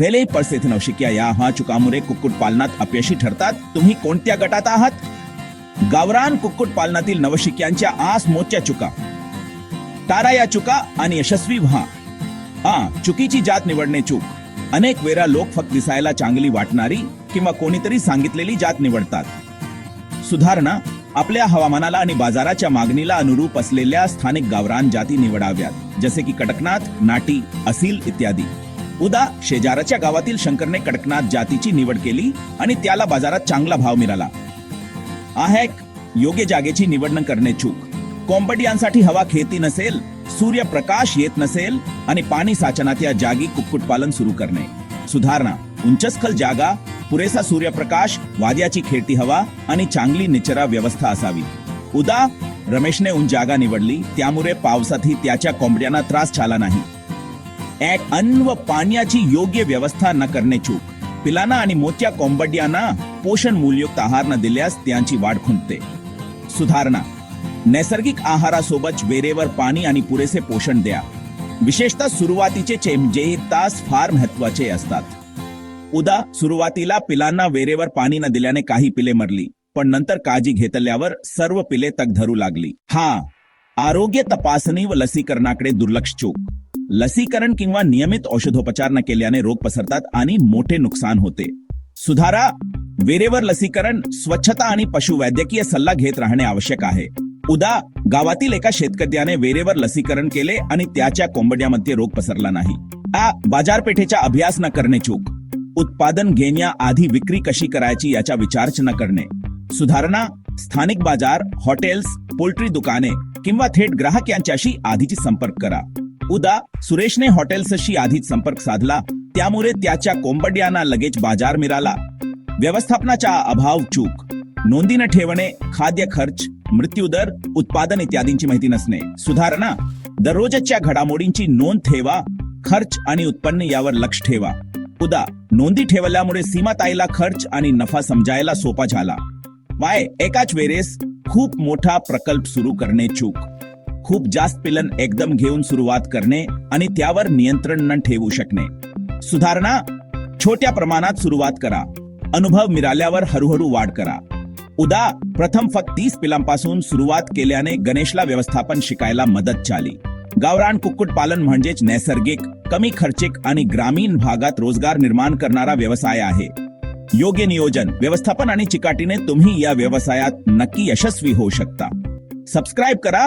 फेले परिस्थिती नवशिक्या या हा चुकामुळे कुक्कुट पालनात अपयशी ठरतात. तुम्ही कोणत्या गटात आहात? गावरान कुक्कुट पालनातील नवशिक्यांच्या आस मोच्या चुका. तारा या चुका आणि यशस्वी व्हा. हा चुकीची जात निवडणे चूक. अनेक वेळा लोक फक्त दिसायला चांगली वाटणारी किंवा कोणीतरी सांगितलेली जात निवडतात. सुधारणा आपल्या हवामानाला आणि बाजाराच्या मागणीला अनुरूप असलेल्या स्थानिक गावरान जाती निवडाव्यात. जसे की कडकनाथ नाटी असील इत्यादी. उदा शेजाराच्या गावातील शंकरने कडकनाथ जातीची निवड केली आणि त्याला बाजारात चांगला भाव मिळाला. आहेक योग्य जागेची निवड न करणे चूक. कोंबडियांसाठी हवा खेती नसेल सूर्यप्रकाश येत नसेल आणि पाणी साचनात या जागी कुक्कुटपालन सुरू करणे. सुधारणा उंचस्खल जागा पुरेसा सूर्यप्रकाश वाद्याची खेळती हवा आणि चांगली निचरा व्यवस्था असावी. उदा रमेशने उन जागा निवडली त्यामुळे पावसातही त्याच्या कोंबड्यांना त्रास झाला नाही. एक अन्न व पाण्याची योग्य व्यवस्था न करणे चूक. पिलांना आणि मोठ्या कोंबड्यांना पोषण मूलयुक्त आहार न दिल्यास त्यांची वाढ खुंटते. सुधारणा. नैसर्गिक आहारासोबत वेरेवर पाणी आणि पुरेसे पोषण द्या. विशेषतः सुरुवातीचे चेमजे तास फार महत्त्वाचे असतात. उदा सुरुवातीला पिलांना वेरेवर पाणी न दिल्याने काही पिले मरली पण नंतर काळजी घेतल्यावर सर्व पिले तग धरू लागली. हा. आरोग्य तपासणी व लसीकरणाकडे दुर्लक्ष चूक. लसीकरण किंवा नियमित औषधोपचार न केल्याने रोग पसरतात आणि मोठे नुकसान होते. सुधारा वेरेवर लसीकरण स्वच्छता आणि पशुवैद्यकीय सल्ला घेत राहणे आवश्यक आहे. उदा गावातील एका शेतकऱ्याने वेरेवर लसीकरण केले आणि त्याच्या कोंबड्यामध्ये रोग पसरला नाही. आ बाजारपेठेचा अभ्यास न करणे चूक. उत्पादन घेण्याआधी विक्री कशी करायची याचा विचारच न करणे. सुधारणा स्थानिक बाजार हॉटेल्स पोल्ट्री दुकाने किंवा थेट ग्राहक यांच्याशी आधीची संपर्क करा. उदा सुरेशने हॉटेल्सशी आधीच संपर्क साधला. त्यामुळे त्याच्या कोंबड्यांना लगेच बाजार मिळाला. व्यवस्थापनाचा अभाव चूक. नोंदी न ठेवणे खाद्य खर्च मृत्यूदर उत्पादन इत्यादींची माहिती नसणे. सुधारणा. दररोजच्या घडामोडींची नोंद ठेवा खर्च आणि उत्पन्न यावर लक्ष ठेवा. उदा नोंदी ठेवल्यामुळे सीमाताईला खर्च आणि नफा समजायला सोपा झाला. वाय एकाच वेळेस खूप मोठा प्रकल्प सुरू करणे चूक. खूप जास्त पिलन एकदम घेऊन सुरुवात करणे आणि त्यावर नियंत्रण न ठेवू शकणे. सुधारणा छोट्या प्रमाणात सुरुवात करा. अनुभव मिळाल्यावर हळूहळू वाढ करा. उदा प्रथम फक्त तीस पिलांपासून सुरुवात केल्याने गणेशला व्यवस्थापन शिकायला मदत झाली. गावरान कुक्कुट पालन म्हणजेच नैसर्गिक कमी खर्चिक आणि ग्रामीण भागात रोजगार निर्माण करणारा व्यवसाय आहे. योग्य नियोजन व्यवस्थापन आणि चिकाटीने तुम्ही या व्यवसायात नक्की यशस्वी होऊ शकता. सबस्क्राईब करा